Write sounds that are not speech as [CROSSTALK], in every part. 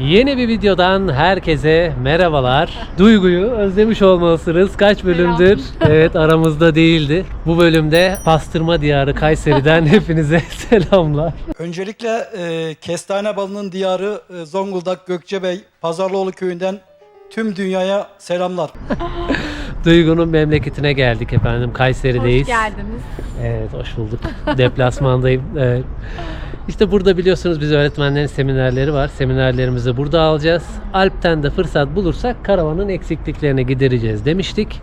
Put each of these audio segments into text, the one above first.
Yeni bir videodan herkese merhabalar. [LAUGHS] Duygu'yu özlemiş olmalısınız. Kaç bölümdür? [LAUGHS] Evet aramızda değildi. Bu bölümde pastırma diyarı Kayseri'den [LAUGHS] hepinize selamlar. Öncelikle e, kestane balının diyarı e, Zonguldak Gökçebey Pazarlıoğlu köyünden tüm dünyaya selamlar. Duygu'nun memleketine geldik efendim. Kayseri'deyiz. Hoş geldiniz. Evet hoş bulduk. Deplasmandayım. Evet. İşte burada biliyorsunuz biz öğretmenlerin seminerleri var. Seminerlerimizi burada alacağız. Alp'ten de fırsat bulursak karavanın eksikliklerini gidereceğiz demiştik.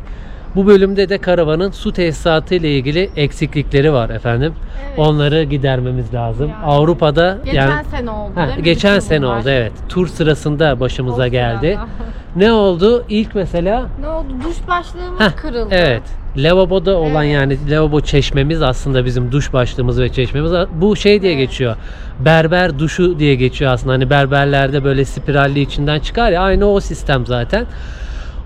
Bu bölümde de karavanın su tesisatı ile ilgili eksiklikleri var efendim. Evet. Onları gidermemiz lazım. Yani. Avrupa'da Geçen yani sene oldu Ha, değil mi? geçen bütün sene bunlar? oldu evet. Tur sırasında başımıza O geldi. sırada. [LAUGHS] Ne oldu? İlk mesela ne oldu? Duş başlığımız Heh, kırıldı. Evet. Lavaboda olan Evet. yani lavabo çeşmemiz aslında bizim duş başlığımız ve çeşmemiz. Bu şey diye Evet. geçiyor. Berber duşu diye geçiyor aslında. Hani berberlerde böyle spiralli içinden çıkar ya aynı o sistem zaten.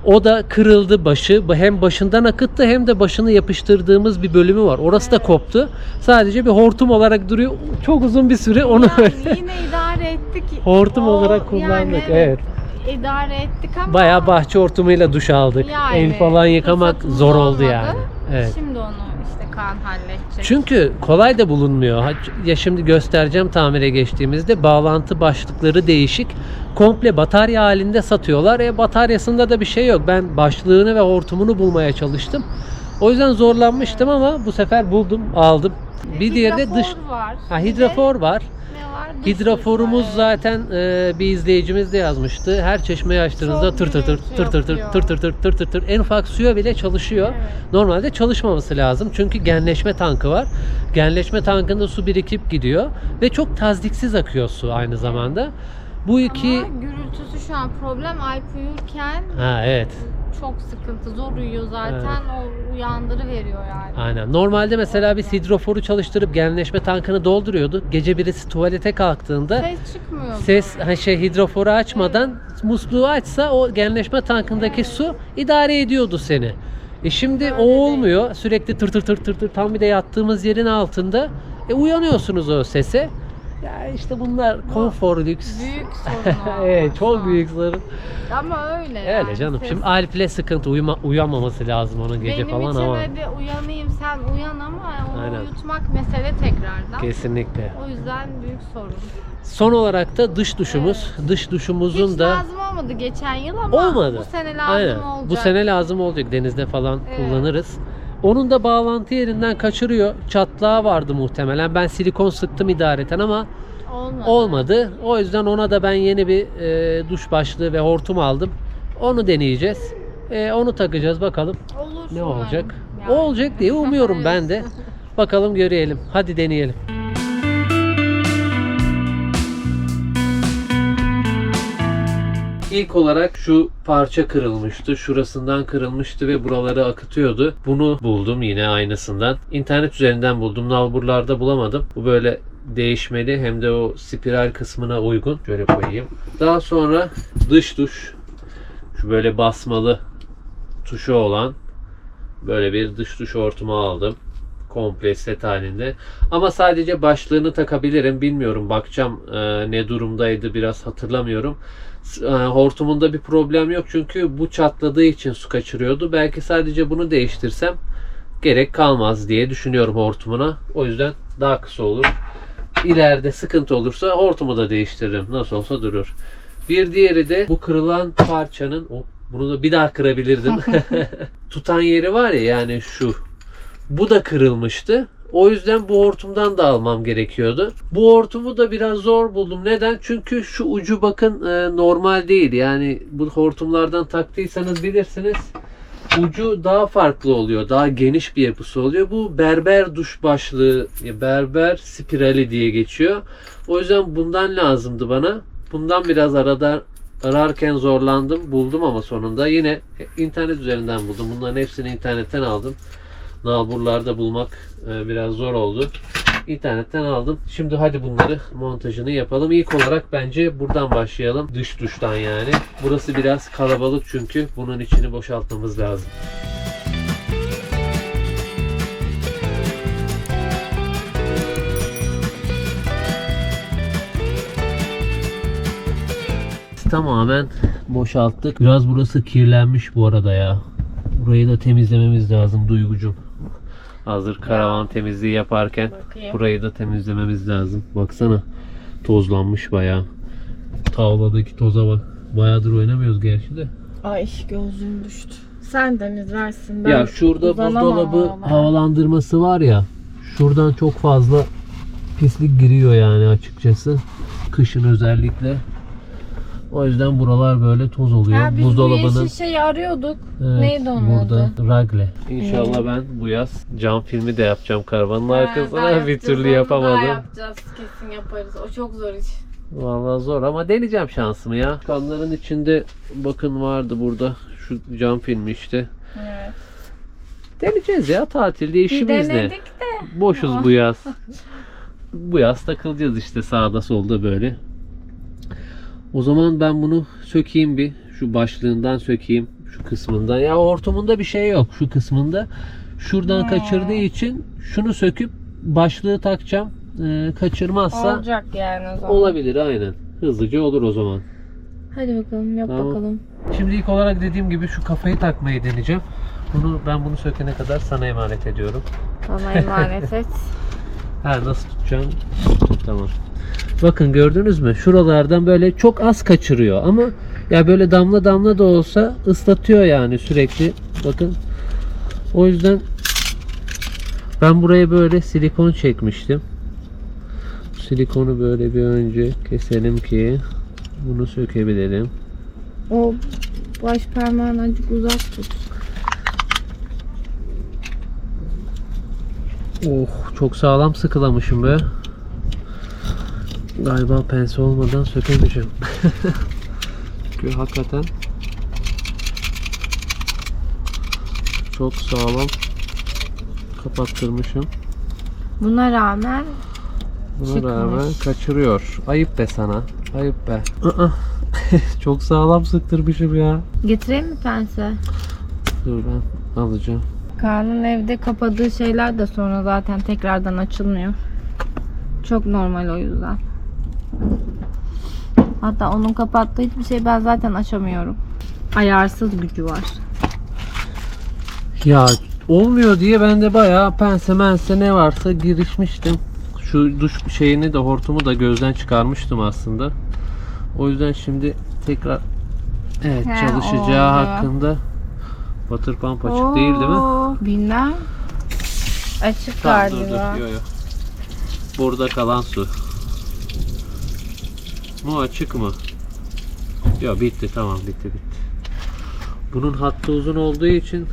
O da kırıldı başı. Hem başından akıttı hem de başını yapıştırdığımız bir bölümü var. Orası da koptu. Sadece bir hortum olarak duruyor. Çok uzun bir süre onu Yani yine idare ettik. hortum olarak kullandık. yani evet. İdare ettik ama Bayağı bahçe hortumuyla duş aldık. yani El falan yıkamak zor oldu olmadı. yani. Evet. Şimdi onu işte Kaan halledecek. Çünkü kolay da bulunmuyor. Ya şimdi göstereceğim tamire geçtiğimizde bağlantı başlıkları değişik. Komple batarya halinde satıyorlar. E bataryasında da bir şey yok. Ben başlığını ve hortumunu bulmaya çalıştım. O yüzden zorlanmıştım ama bu sefer buldum, aldım. Bir diğeri de dış var. ha hidrofor var. Var? Duş Hidroforumuz var, evet. zaten e, bir izleyicimiz de yazmıştı. Her çeşmeyi açtığınızda Çok tır tır tır tır tır tır yapıyor. tır tır tır tır tır tır en ufak suya bile çalışıyor. Evet. Normalde çalışmaması lazım. Çünkü genleşme tankı var. Genleşme tankında su birikip gidiyor ve çok tazdiksiz akıyor su aynı zamanda. Bu iki Ama gürültüsü şu an problem. Alp uyurken ha evet. Çok sıkıntı. Zor uyuyor zaten. O uyandırı veriyor yani. Aynen. Normalde mesela biz hidroforu çalıştırıp genleşme tankını dolduruyorduk. Gece birisi tuvalete kalktığında Ses çıkmıyor. ses ha şey hidroforu açmadan musluğu açsa o genleşme tankındaki su idare ediyordu seni. E şimdi o olmuyor. Sürekli tır tır tır tır tır tam bir de yattığımız yerin altında. E uyanıyorsunuz o sese. Ya işte bunlar konfor lüks. Büyük sorun [LAUGHS] o. evet çok an. büyük sorun. Ama öyle Öyle yani. canım. Şimdi Alp'le sıkıntı uyuma, uyanmaması lazım onun gece Benim falan için ama. hadi uyanayım sen uyan ama onu Aynen. uyutmak mesele tekrardan. Kesinlikle. O yüzden büyük sorun. Son olarak da dış duşumuz. Dış duşumuzun Hiç da lazım olmadı geçen yıl ama olmadı. bu sene lazım Aynen. olacak. Bu sene lazım olacak denizde falan Evet. kullanırız. Onun da bağlantı yerinden kaçırıyor. Çatlağı vardı muhtemelen. Ben silikon sıktım idareten ama olmadı. olmadı. O yüzden ona da ben yeni bir e, duş başlığı ve hortum aldım. Onu deneyeceğiz. E, onu takacağız bakalım Olur. ne olacak. Yani. O olacak diye umuyorum ben de. [LAUGHS] Bakalım görelim. Hadi deneyelim. İlk olarak şu parça kırılmıştı. Şurasından kırılmıştı ve buraları akıtıyordu. Bunu buldum yine aynısından. İnternet üzerinden buldum. Nalburlarda bulamadım. Bu böyle değişmeli hem de o spiral kısmına uygun. Şöyle koyayım. Daha sonra dış duş. Şu böyle basmalı tuşu olan böyle bir dış duş hortumu aldım. Komple set halinde. Ama sadece başlığını takabilirim. Bilmiyorum. Bakacağım e, ne durumdaydı biraz hatırlamıyorum. E, hortumunda bir problem yok çünkü bu çatladığı için su kaçırıyordu. Belki sadece bunu değiştirsem gerek kalmaz diye düşünüyorum hortumuna. O yüzden daha kısa olur. İleride sıkıntı olursa hortumu da değiştiririm. Nasıl olsa durur. Bir diğeri de bu kırılan parçanın o bunu da bir daha kırabilirdim. [LAUGHS] [LAUGHS] Tutan yeri var ya yani şu. Bu da kırılmıştı. O yüzden bu hortumdan da almam gerekiyordu. Bu hortumu da biraz zor buldum. Neden? Çünkü şu ucu bakın e, normal değil. Yani bu hortumlardan taktıysanız bilirsiniz. Ucu daha farklı oluyor. Daha geniş bir yapısı oluyor. Bu berber duş başlığı, berber spirali diye geçiyor. O yüzden bundan lazımdı bana. Bundan biraz arada ararken zorlandım. Buldum ama sonunda yine internet üzerinden buldum. Bunların hepsini internetten aldım. Nalburlarda bulmak e, biraz zor oldu. İnternetten aldım. Şimdi hadi bunları montajını yapalım. İlk olarak bence buradan başlayalım. Dış duştan yani. Burası biraz kalabalık çünkü bunun içini boşaltmamız lazım. tamamen boşalttık. Biraz burası kirlenmiş bu arada ya. Burayı da temizlememiz lazım Duygucum. Hazır karavan temizliği yaparken Bakayım. burayı da temizlememiz lazım. Baksana tozlanmış bayağı. Tavladaki toza bak. Bayağıdır oynamıyoruz gerçi de. Ay gözlüğüm düştü. Sen temizlersin. Ben ya şurada buzdolabı vallahi. havalandırması var ya. Şuradan çok fazla pislik giriyor yani açıkçası. Kışın özellikle. O yüzden buralar böyle toz oluyor. Ya biz bu Buzdolabının yeşil şeyi arıyorduk. Evet, Neydi onun burada adı? Ragle. İnşallah ben bu yaz cam filmi de yapacağım karavanın arkasına. [LAUGHS] Bir türlü Daha yapamadım. yapacağız kesin yaparız. O çok zor iş. Vallahi zor ama deneyeceğim şansımı ya. Kanların içinde bakın vardı burada. Şu cam filmi işte. Evet. Deneyeceğiz ya tatilde Bir işimiz ne? denedik de. Boşuz bu [LAUGHS] yaz. bu yaz takılacağız işte sağda solda böyle. O zaman ben bunu sökeyim bir. Şu başlığından sökeyim. Şu kısmından. Ya hortumunda bir şey yok şu kısmında. Şuradan Hmm. kaçırdığı için şunu söküp başlığı takacağım. Ee, kaçırmazsa Olacak yani o zaman. olabilir aynen. Hızlıca olur o zaman. Hadi bakalım yap Tamam. bakalım. Şimdi ilk olarak dediğim gibi şu kafayı takmayı deneyeceğim. Bunu ben bunu sökene kadar sana emanet ediyorum. Bana emanet et. [LAUGHS] Ha nasıl tutacağım? Tamam. Bakın gördünüz mü? Şuralardan böyle çok az kaçırıyor ama ya böyle damla damla da olsa ıslatıyor yani sürekli. Bakın. O yüzden ben buraya böyle silikon çekmiştim. Silikonu böyle bir önce keselim ki bunu sökebilelim. O baş parmağını azıcık uzak tut. Oh çok sağlam sıkılamışım be. Galiba pense olmadan sökemeyeceğim. [LAUGHS] Çünkü hakikaten çok sağlam kapattırmışım. Buna rağmen Buna Çıkmış. rağmen kaçırıyor. Ayıp be sana. Ayıp be. [LAUGHS] Çok sağlam sıktırmışım ya. getireyim mi pense? Dur ben alacağım. Kaan'ın evde kapadığı şeyler de sonra zaten tekrardan açılmıyor. Çok normal o yüzden. Hatta onun kapattığı hiçbir şey ben zaten açamıyorum. Ayarsız gücü var. Ya olmuyor diye ben de bayağı pense mense ne varsa girişmiştim. Şu duş şeyini de hortumu da gözden çıkarmıştım aslında. O yüzden şimdi tekrar evet He, çalışacağı oldu. hakkında water pump açık değil değil mi? Oo, Bilmem. Açık galiba. Burada kalan su. Bu açık mı? Ya bitti tamam bitti bitti. Bunun hattı uzun olduğu için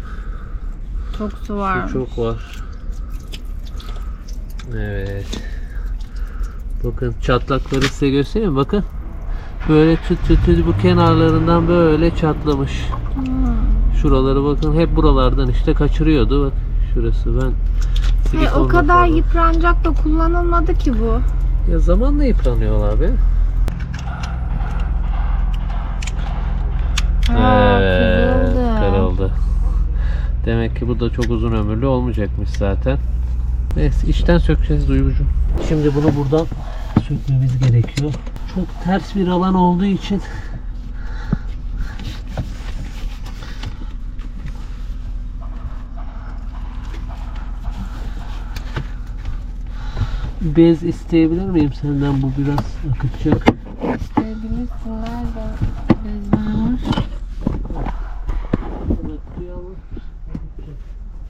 Çok su var. Çok var. Evet. Bakın çatlakları size göstereyim. Bakın. Böyle tüt tüt tüt bu kenarlarından böyle çatlamış. Şuraları bakın hep buralardan işte kaçırıyordu. Bak şurası ben He, o kadar yıpranacak da kullanılmadı ki bu. Ya zamanla yıpranıyorlar abi. Ha, Evet, kırıldı. kırıldı. Demek ki bu da çok uzun ömürlü olmayacakmış zaten. Neyse içten sökeceğiz Duygucuğum. Şimdi bunu buradan sökmemiz gerekiyor. Çok ters bir alan olduğu için bez isteyebilir miyim senden bu biraz akıtacak. İsteyebilirsin. Nerede bezler var?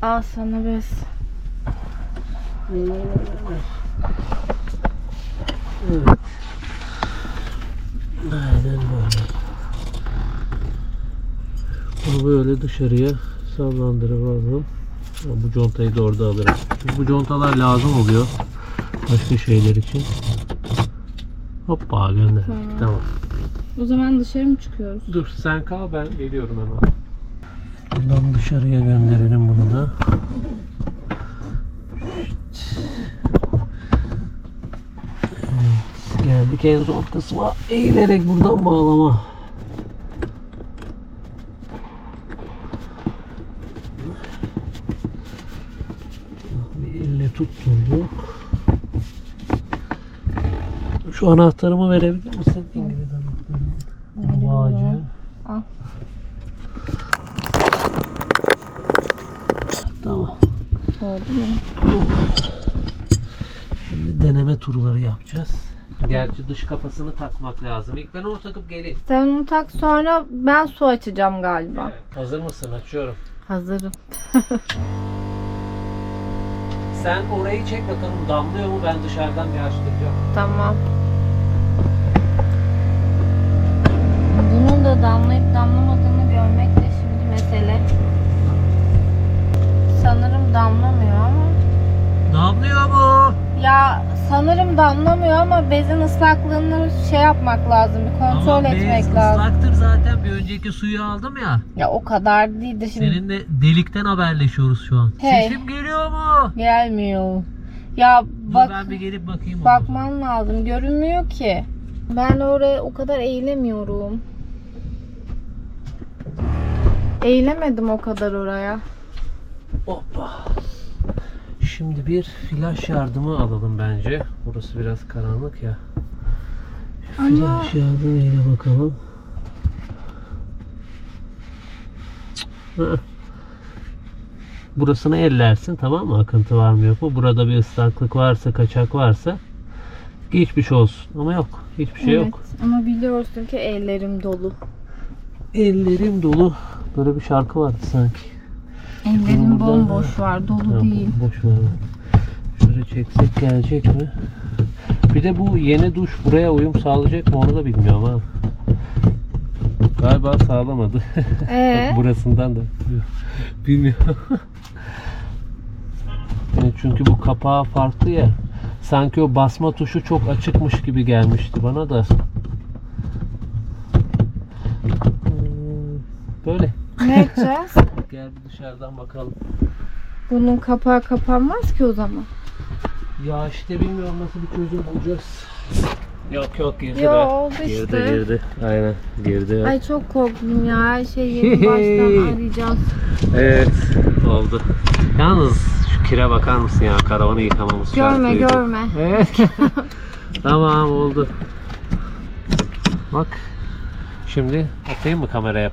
Al sana bez. Evet. Aynen böyle. Bunu böyle dışarıya sallandıralım. Bu contayı da orada alırım. Çünkü bu contalar lazım oluyor. Başka şeyler için. Hoppa gönderdik. Tamam. Tamam. O zaman dışarı mı çıkıyoruz? Dur sen kal ben geliyorum hemen. Buradan dışarıya gönderelim bunu da. Evet, geldik en zor kısma. Eğilerek buradan bağlama. Bir elle tutturduk. Şu anahtarımı verebilir misin? Bu ağacı. Al. Tamam. Şimdi deneme turları yapacağız. Gerçi dış kafasını takmak lazım. İlk ben onu takıp geleyim. Sen onu tak sonra ben su açacağım galiba. Hazır mısın? Açıyorum. Hazırım. [LAUGHS] Sen orayı çek bakalım damlıyor mu? Ben dışarıdan bir açtıracağım. Tamam. Bunun da damlayıp damlamadığını görmek de şimdi mesele. Sanırım damlamıyor ama. Damlıyor mu? Ya sanırım damlamıyor ama bezin ıslaklığını şey yapmak lazım. Bir kontrol Ama etmek bez lazım. ıslaktır zaten. Bir önceki suyu aldım ya. Ya o kadar değil de şimdi Seninle delikten haberleşiyoruz şu an. Hey. Sesim geliyor mu? gelmiyor. Ya Dur bak ben bir gelip bakayım. ona. bakman lazım. Görünmüyor ki. Ben oraya o kadar eğilemiyorum. Eğilemedim o kadar oraya. Hoppa. Şimdi bir flash yardımı alalım bence. Burası biraz karanlık ya. Ama- Flash yardımıyla bakalım. Burasını ellersin tamam mı? Akıntı var mı yok mu? Burada bir ıslaklık varsa, kaçak varsa geçmiş olsun. Ama yok. Hiçbir şey yok. Ama biliyorsun ki ellerim dolu. Ellerim dolu. Böyle bir şarkı vardı sanki. Ellerim bomboş var, dolu Ha, değil. Boş ver. Şöyle çeksek gelecek mi? Bir de bu yeni duş buraya uyum sağlayacak mı onu da bilmiyorum ha. Galiba sağlamadı. [LAUGHS] Ee? Burasından da. Bilmiyorum. [LAUGHS] Yani çünkü bu kapağı farklı ya. Sanki o basma tuşu çok açıkmış gibi gelmişti bana da. Hmm, Böyle. ne yapacağız? [LAUGHS] Gel bir dışarıdan bakalım. Bunun kapağı kapanmaz ki o zaman. Ya işte bilmiyorum nasıl bir çözüm bulacağız. Yok yok girdi Yo, be. oldu Girdi işte. girdi. Aynen girdi. Ay çok korktum ya. Her şeyi yeni [LAUGHS] baştan arayacağız. Evet oldu. Yalnız şu kire bakar mısın ya karavanı yıkamamız Görme şartlıydı. görme. [LAUGHS] Evet. [LAUGHS] tamam oldu. Bak. Şimdi atayım mı kameraya?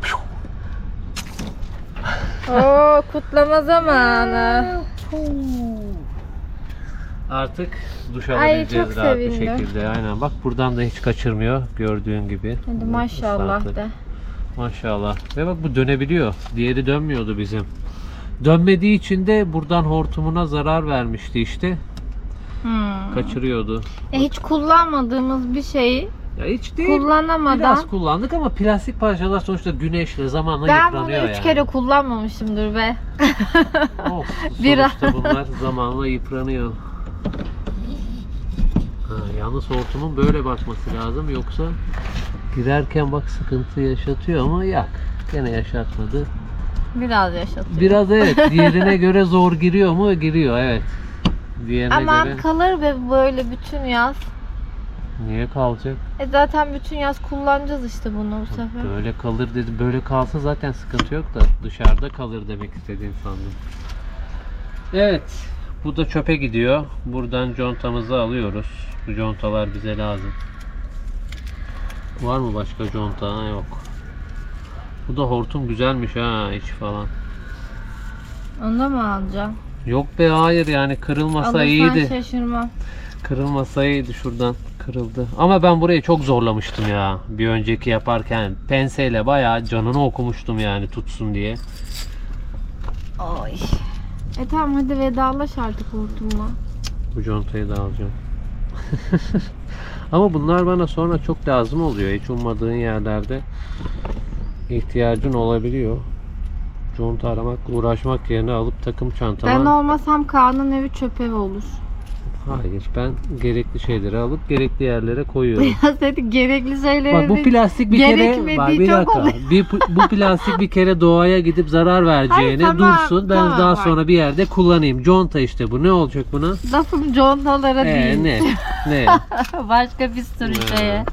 Oo kutlama zamanı. Artık duş Ay, alabileceğiz çok rahat bir sevindim. şekilde. Aynen bak buradan da hiç kaçırmıyor gördüğün gibi. Hadi maşallah Islaklık. de. Maşallah. Ve bak bu dönebiliyor. Diğeri dönmüyordu bizim. Dönmediği için de buradan hortumuna zarar vermişti işte. Hmm. Kaçırıyordu. E, hiç kullanmadığımız bir şeyi Ya hiç değil. kullanamadan Biraz kullandık ama plastik parçalar sonuçta güneşle zamanla ben bunu yıpranıyor üç yani. kere kullanmamışımdır be. Of, [LAUGHS] Biraz. bunlar zamanla yıpranıyor. Ha, yalnız hortumun böyle bakması lazım yoksa girerken bak sıkıntı yaşatıyor ama yak. Gene yaşatmadı. Biraz yaşatıyor. Biraz evet [LAUGHS] diğerine göre zor giriyor mu? Giriyor evet. Diğerine Aman göre kalır be böyle bütün yaz. Niye kalacak? E zaten bütün yaz kullanacağız işte bunu bu sefer. Böyle kalır dedi. Böyle kalsa zaten sıkıntı yok da dışarıda kalır demek istediğin sandım. Evet. Bu da çöpe gidiyor. Buradan contamızı alıyoruz. Bu contalar bize lazım. Var mı başka conta? Ha, yok. Bu da hortum güzelmiş ha içi falan. Onu da mı alacağım? Yok be hayır yani kırılmasa Alırsan iyiydi. şaşırmam. Kırılmasa iyiydi şuradan. Kırıldı. Ama ben burayı çok zorlamıştım ya. Bir önceki yaparken penseyle bayağı canını okumuştum yani tutsun diye. Ay. E tamam hadi vedalaş artık hortumla. Bu contayı da alacağım. [LAUGHS] Ama bunlar bana sonra çok lazım oluyor. Hiç ummadığın yerlerde ihtiyacın olabiliyor. Conta aramak, uğraşmak yerine alıp takım çantama... Ben olmasam Kaan'ın evi çöp evi olur. Hayır, ben gerekli şeyleri alıp gerekli yerlere koyuyorum. [LAUGHS] Ya seni gerekli şeyleri Bak bu plastik bir kere bak bir dakika. oluyor. Bir, bu plastik bir kere doğaya gidip zarar vereceğine Hayır, tamam, dursun. Ben tamam, daha bak. sonra bir yerde kullanayım. Conta işte bu. Ne olacak buna? Lafım contalara Ee, değil. ne? Ne? [LAUGHS] Başka bir sürü Ee, şeye.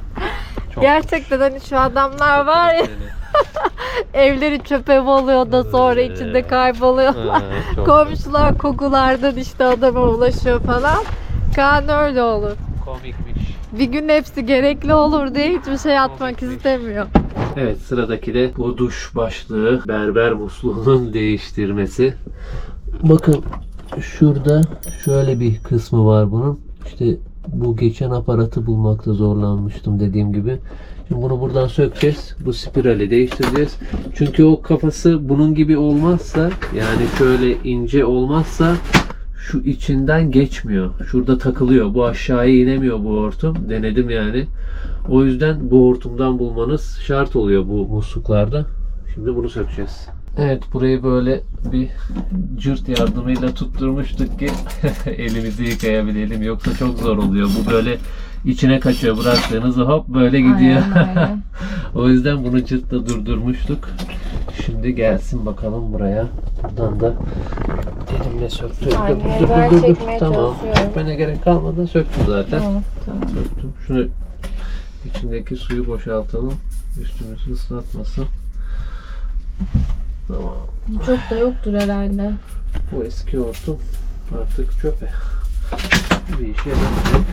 Çok Gerçekten hani şu adamlar var ya [LAUGHS] evleri çöp evi oluyor da sonra Ee, içinde kayboluyorlar. Çok Komşular kokulardan işte adama ulaşıyor falan. Kaan öyle olur. komikmiş. bir gün hepsi gerekli olur diye hiçbir şey atmak istemiyor. Evet sıradaki de bu duş başlığı berber musluğunun değiştirmesi. Bakın şurada şöyle bir kısmı var bunun. İşte bu geçen aparatı bulmakta zorlanmıştım dediğim gibi. Şimdi bunu buradan sökeceğiz. Bu spirali değiştireceğiz. Çünkü o kafası bunun gibi olmazsa yani şöyle ince olmazsa şu içinden geçmiyor. Şurada takılıyor. Bu aşağıya inemiyor bu hortum. Denedim yani. O yüzden bu hortumdan bulmanız şart oluyor bu musluklarda. Şimdi bunu sökeceğiz. Evet burayı böyle bir cırt yardımıyla tutturmuştuk ki [LAUGHS] elimizi yıkayabilelim. Yoksa çok zor oluyor. Bu böyle içine kaçıyor bıraktığınızı hop böyle gidiyor. Aynen öyle. [LAUGHS] o yüzden bunu cırtla durdurmuştuk. Şimdi gelsin bakalım buraya. Buradan da elimle söktüm. Saniye, Dur, dur, dur, dur. Tamam. Sökmene gerek kalmadı. Söktüm zaten. Tamam, tamam. Söktüm. Şunu içindeki suyu boşaltalım. Üstümüzü ıslatmasın. Tamam. Çok da yoktur herhalde. Bu eski hortum artık çöpe. Bir işe yaramıyor.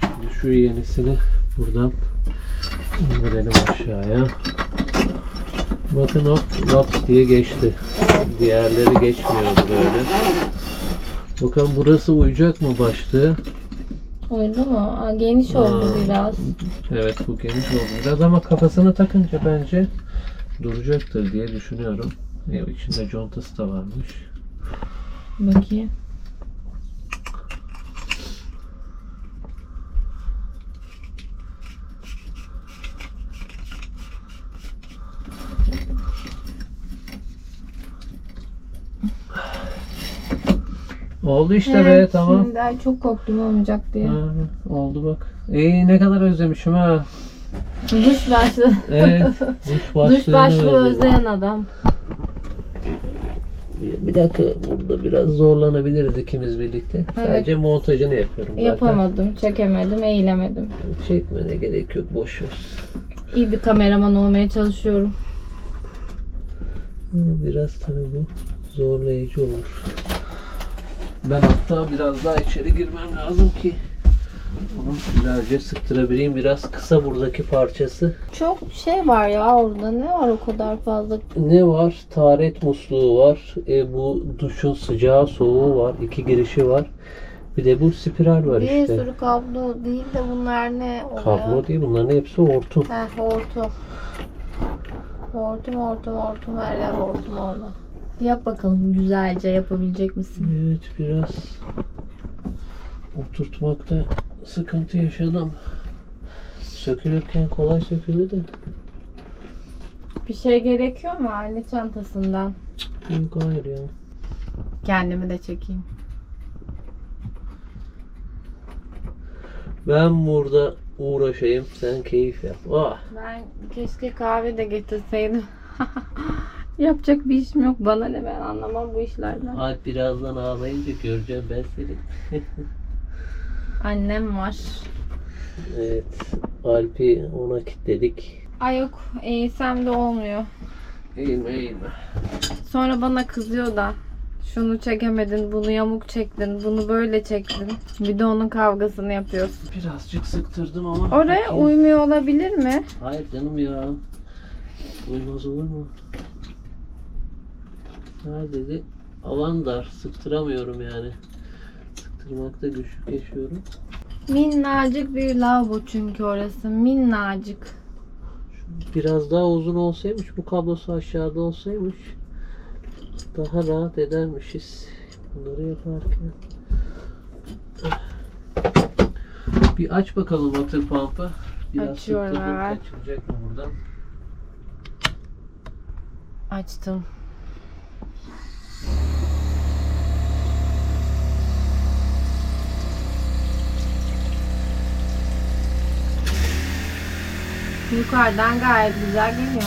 Şimdi şu yenisini buradan indirelim aşağıya. Bakın hop laps diye geçti. Diğerleri geçmiyordu böyle. Bakalım burası uyacak mı başlığı? Uydu mu? Aa, geniş oldu biraz. Evet bu geniş oldu biraz ama kafasını takınca bence duracaktır diye düşünüyorum. Ya, içinde contası da varmış. Bakayım. Oldu işte be Evet, tamam. Şimdi ay çok korktum olmayacak diye. Ha, oldu bak. İyi ne kadar özlemişim ha. Duş başlı. Evet. Duş [LAUGHS] başlığını Duş başlı özledim. özleyen adam. Bir, dakika burada biraz zorlanabiliriz ikimiz birlikte. Sadece montajını yapıyorum zaten. Yapamadım, çekemedim, eğilemedim. Çekmene gerek yok boş ver. İyi bir kameraman olmaya çalışıyorum. Biraz tabii bu zorlayıcı olur. Ben hatta biraz daha içeri girmem lazım ki bunu güzelce sıktırabileyim. Biraz kısa buradaki parçası. Çok şey var ya orada. Ne var o kadar fazla? Ne var? Taharet musluğu var. E, bu duşun sıcağı soğuğu var. İki girişi var. Bir de bu spiral var Bir işte. sürü kablo değil de bunlar ne oluyor? Kablo değil bunların hepsi hortum. Heh, hortum. Hortum, hortum, hortum. Her yer hortum orada. Yap bakalım güzelce yapabilecek misin? Evet biraz oturtmakta sıkıntı yaşadım. Sökülürken kolay sökülür de. Bir şey gerekiyor mu aile çantasından? Yok hayır ya. Kendimi de çekeyim. Ben burada uğraşayım sen keyif yap. Ah. Ben keşke kahve de getirseydim. [LAUGHS] Yapacak bir işim yok. Bana ne ben anlamam bu işlerden. Alp birazdan ağlayınca göreceğim ben seni. [LAUGHS] Annem var. Evet. Alp'i ona kilitledik. Ay yok eğilsem de olmuyor. Eğilme eğilme. Sonra bana kızıyor da. Şunu çekemedin, bunu yamuk çektin, bunu böyle çektin. Bir de onun kavgasını yapıyoruz. Birazcık sıktırdım ama. Oraya bakayım. uymuyor olabilir mi? Hayır canım ya. Uymaz olur mu? Neredeydi? Alan dar. Sıktıramıyorum yani. Sıktırmakta güçlük yaşıyorum. Minnacık bir lavabo çünkü orası. Minnacık. Biraz daha uzun olsaymış, bu kablosu aşağıda olsaymış daha rahat edermişiz bunları yaparken. Bir aç bakalım water pump'ı. Biraz Açıyorum, kaçıracak mı buradan? Açtım. Yukarıdan gayet güzel geliyor.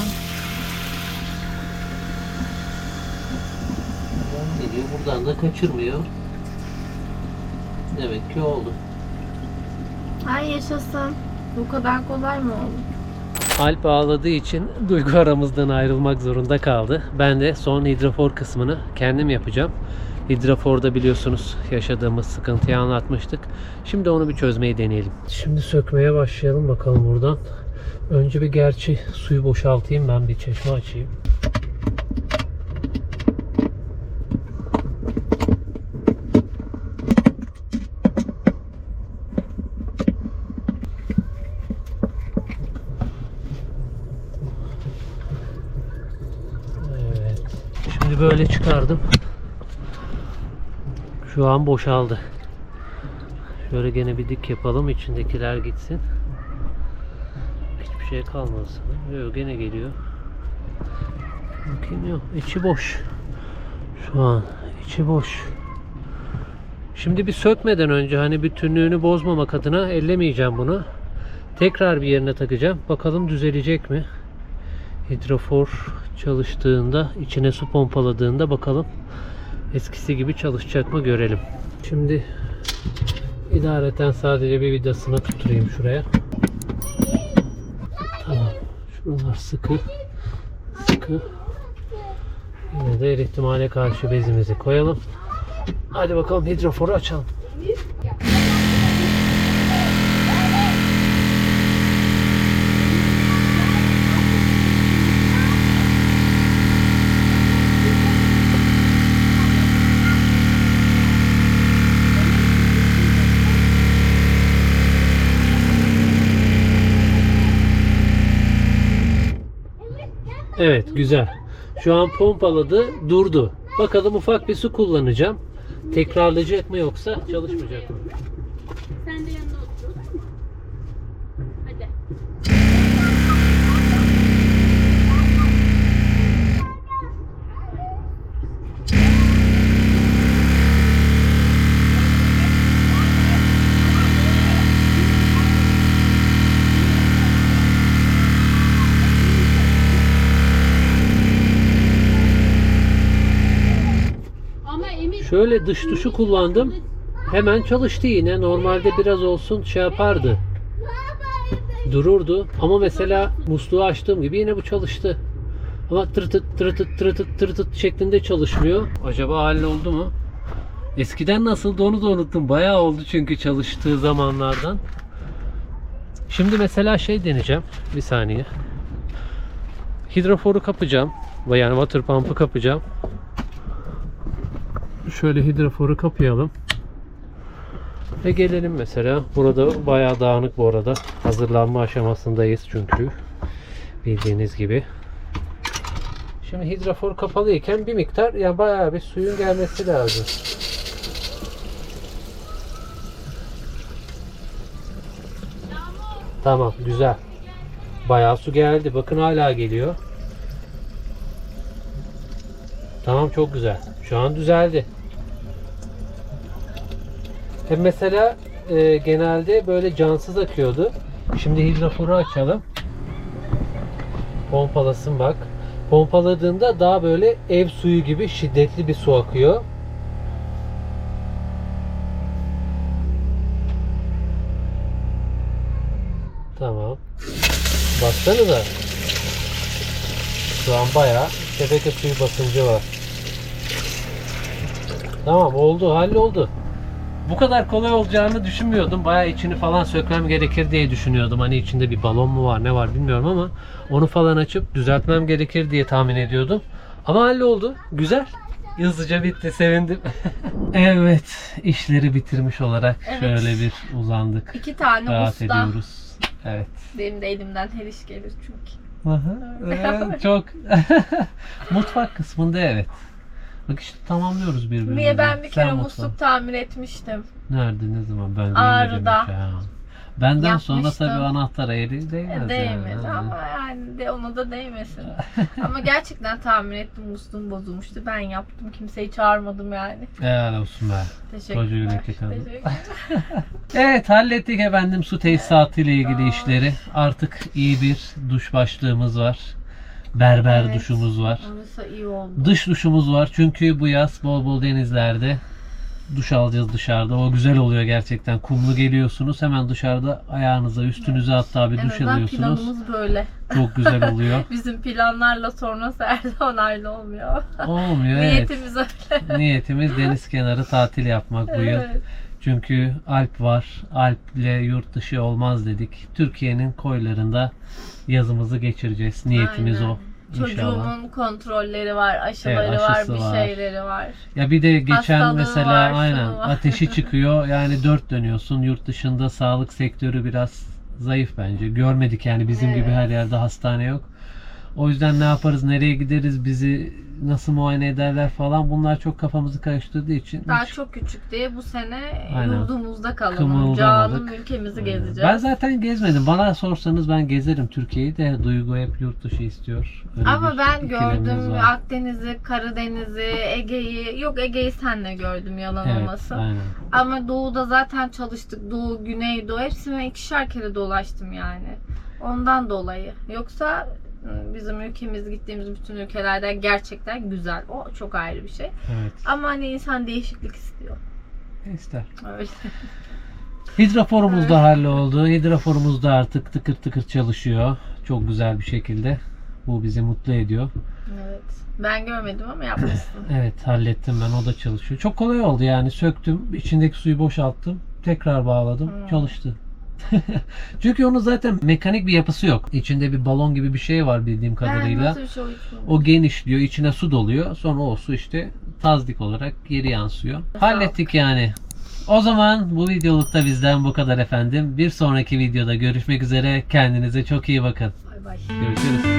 Buradan geliyor, buradan da kaçırmıyor. Demek ki oldu. Ay yaşasın. Bu kadar kolay mı oldu? Alp ağladığı için Duygu aramızdan ayrılmak zorunda kaldı. Ben de son hidrofor kısmını kendim yapacağım. Hidrafor'da biliyorsunuz yaşadığımız sıkıntıyı anlatmıştık. Şimdi onu bir çözmeyi deneyelim. Şimdi sökmeye başlayalım bakalım buradan. Önce bir gerçi suyu boşaltayım ben bir çeşme açayım. Evet. Şimdi böyle çıkardım. Şu an boşaldı. Şöyle gene bir dik yapalım içindekiler gitsin. Şey kalmasın. Yok gene geliyor. Bakayım yok. içi boş. Şu an içi boş. Şimdi bir sökmeden önce hani bütünlüğünü bozmamak adına ellemeyeceğim bunu. Tekrar bir yerine takacağım. Bakalım düzelecek mi? Hidrofor çalıştığında, içine su pompaladığında bakalım eskisi gibi çalışacak mı görelim. Şimdi idareten sadece bir vidasını tutturayım şuraya. Şuralar sıkı. Sıkı. Yine de ihtimale karşı bezimizi koyalım. Hadi bakalım hidroforu açalım. Evet güzel. Şu an pompaladı durdu. Bakalım ufak bir su kullanacağım. Tekrarlayacak mı yoksa çalışmayacak mı? Sen de yanına otur. Hadi. Şöyle dış tuşu kullandım. Hemen çalıştı yine. Normalde biraz olsun şey yapardı. Dururdu. Ama mesela musluğu açtığım gibi yine bu çalıştı. Ama tırtıt tırtıt tırtıt tırtıt şeklinde çalışmıyor. Acaba halloldu mu? Eskiden nasıldı onu da unuttum. Bayağı oldu çünkü çalıştığı zamanlardan. Şimdi mesela şey deneyeceğim. Bir saniye. Hidroforu kapacağım. Yani water pump'ı kapacağım. Şöyle hidroforu kapayalım. Ve gelelim mesela. Burada bayağı dağınık bu arada. Hazırlanma aşamasındayız çünkü. Bildiğiniz gibi. Şimdi hidrofor kapalıyken bir miktar yani bayağı bir suyun gelmesi lazım. Tamam güzel. Bayağı su geldi. Bakın hala geliyor. Tamam çok güzel. Şu an düzeldi. Hem mesela e, genelde böyle cansız akıyordu. Şimdi hidroforu açalım. Pompalasın bak. Pompaladığında daha böyle ev suyu gibi şiddetli bir su akıyor. Tamam. Baksanıza. Şu an bayağı şebeke suyu basıncı var. Tamam oldu, halloldu. Bu kadar kolay olacağını düşünmüyordum. Bayağı içini falan sökmem gerekir diye düşünüyordum. Hani içinde bir balon mu var ne var bilmiyorum ama onu falan açıp düzeltmem gerekir diye tahmin ediyordum. Ama halloldu. Güzel. Hızlıca bitti. Sevindim. [LAUGHS] evet. işleri bitirmiş olarak Evet. şöyle bir uzandık. İki tane Rahat usta. ediyoruz. Evet. Benim de elimden her iş gelir çünkü. Aha, [LAUGHS] evet, çok [LAUGHS] mutfak kısmında evet. Bak işte tamamlıyoruz birbirimizi. Niye ben bir Sen kere mutfağı. musluk tamir etmiştim. Nerede ne zaman ben Ağrı'da. ya. Benden sonra Yapmıştım. tabii anahtar eli değmez. Değmedi yani. ama yani de ona da değmesin. ama gerçekten tamir ettim musluğum bozulmuştu. Ben yaptım. Kimseyi çağırmadım yani. Helal olsun be. Teşekkürler. Teşekkürler. [LAUGHS] Evet hallettik efendim su tesisatı ile ilgili işleri. Artık iyi bir duş başlığımız var. Berber Evet. duşumuz var. Orası iyi oldu. Dış duşumuz var çünkü bu yaz bol bol denizlerde duş alacağız dışarıda. O güzel oluyor gerçekten. Kumlu geliyorsunuz. Hemen dışarıda ayağınıza, üstünüze hatta bir En duş alıyorsunuz. planımız böyle. Çok güzel oluyor. [LAUGHS] Bizim planlarla sonrası Erdoğan'la olmuyor. Olmuyor evet. Niyetimiz öyle. Niyetimiz deniz kenarı tatil yapmak bu yıl. Evet. Çünkü Alp var. Alp'le yurt dışı olmaz dedik. Türkiye'nin koylarında yazımızı geçireceğiz. Niyetimiz Aynen. o. İnşallah. Çocuğumun kontrolleri var, aşıları Evet, var, bir var. şeyleri var. Ya bir de geçen Hastalığı mesela var, aynen var. ateşi [LAUGHS] çıkıyor. Yani dört dönüyorsun. Yurt dışında sağlık sektörü biraz zayıf bence. Görmedik yani bizim gibi Evet. her yerde hastane yok. O yüzden ne yaparız, nereye gideriz, bizi nasıl muayene ederler falan bunlar çok kafamızı karıştırdığı için Daha hiç çok küçük diye bu sene Aynen. yurdumuzda kalalım. Canım ülkemizi gezeceğiz. Ben zaten gezmedim. Bana sorsanız ben gezerim Türkiye'yi de. Duygu hep yurt dışı istiyor. Öyle Ama ben gördüm var. Akdeniz'i, Karadeniz'i, Ege'yi. Yok Ege'yi senle gördüm yalan Evet, olmasın. aynen. Ama Doğu'da zaten çalıştık. Doğu, Güneydoğu hepsine ikişer kere dolaştım yani. Ondan dolayı. Yoksa bizim ülkemiz gittiğimiz bütün ülkelerden gerçekten güzel. O çok ayrı bir şey. Evet. Ama hani insan değişiklik istiyor. İster. Öyle. Hidroforumuz da halloldu. Hidroforumuz da artık tıkır tıkır çalışıyor. Çok güzel bir şekilde. Bu bizi mutlu ediyor. Evet. Ben görmedim ama yapmışsın. [CLEARS THROAT] Evet hallettim ben. O da çalışıyor. Çok kolay oldu yani. Söktüm. içindeki suyu boşalttım. Tekrar bağladım. Hmm. Çalıştı. [LAUGHS] Çünkü onun zaten mekanik bir yapısı yok. İçinde bir balon gibi bir şey var bildiğim kadarıyla. şey. O genişliyor, içine su doluyor. Sonra o su işte tazdik olarak geri yansıyor. Hallettik yani. O zaman bu videolukta bizden bu kadar efendim. Bir sonraki videoda görüşmek üzere. Kendinize çok iyi bakın. Bay bay. Görüşürüz.